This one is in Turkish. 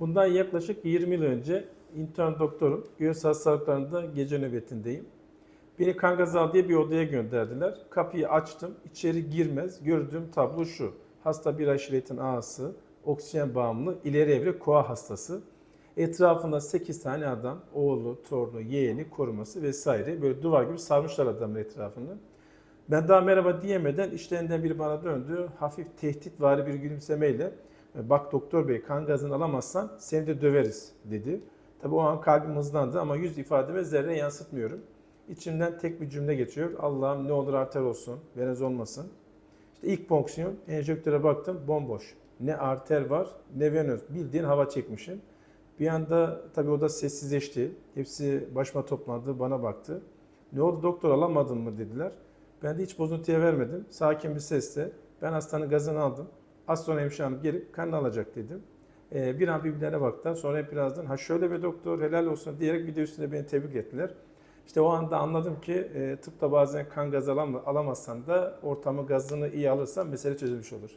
Bundan yaklaşık 20 yıl önce intern doktorum. Göğüs hastalıklarında gece nöbetindeyim. Beni Kangazal diye bir odaya gönderdiler. Kapıyı açtım. İçeri girmez. Gördüğüm tablo şu. Hasta bir aşiretin ağası, oksijen bağımlı, ileri evre koa hastası. Etrafında 8 tane adam, oğlu, torunu, yeğeni, koruması vesaire. Böyle duvar gibi sarmışlar adamın etrafını. Ben daha merhaba diyemeden işlerinden biri bana döndü. Hafif tehditvari bir gülümsemeyle bak doktor bey kan gazını alamazsan seni de döveriz dedi. Tabii o an kalbim hızlandı ama yüz ifademe zerre yansıtmıyorum. İçimden tek bir cümle geçiyor. Allah'ım ne olur arter olsun, venöz olmasın. İşte ilk fonksiyon enjektöre baktım bomboş. Ne arter var ne venöz. Bildiğin hava çekmişim. Bir anda tabii o da sessizleşti. Hepsi başıma toplandı, bana baktı. Ne oldu doktor alamadın mı dediler. Ben de hiç bozuntuya vermedim. Sakin bir sesle ben hastanın gazını aldım. Az sonra hemşire hanım gelip kanını alacak dedim. Ee, bir an birbirlerine baktılar. Sonra hep birazdan ha şöyle bir doktor helal olsun diyerek bir de beni tebrik ettiler. İşte o anda anladım ki e, tıpta bazen kan gazı alam- alamazsan da ortamı gazını iyi alırsan mesele çözülmüş olur.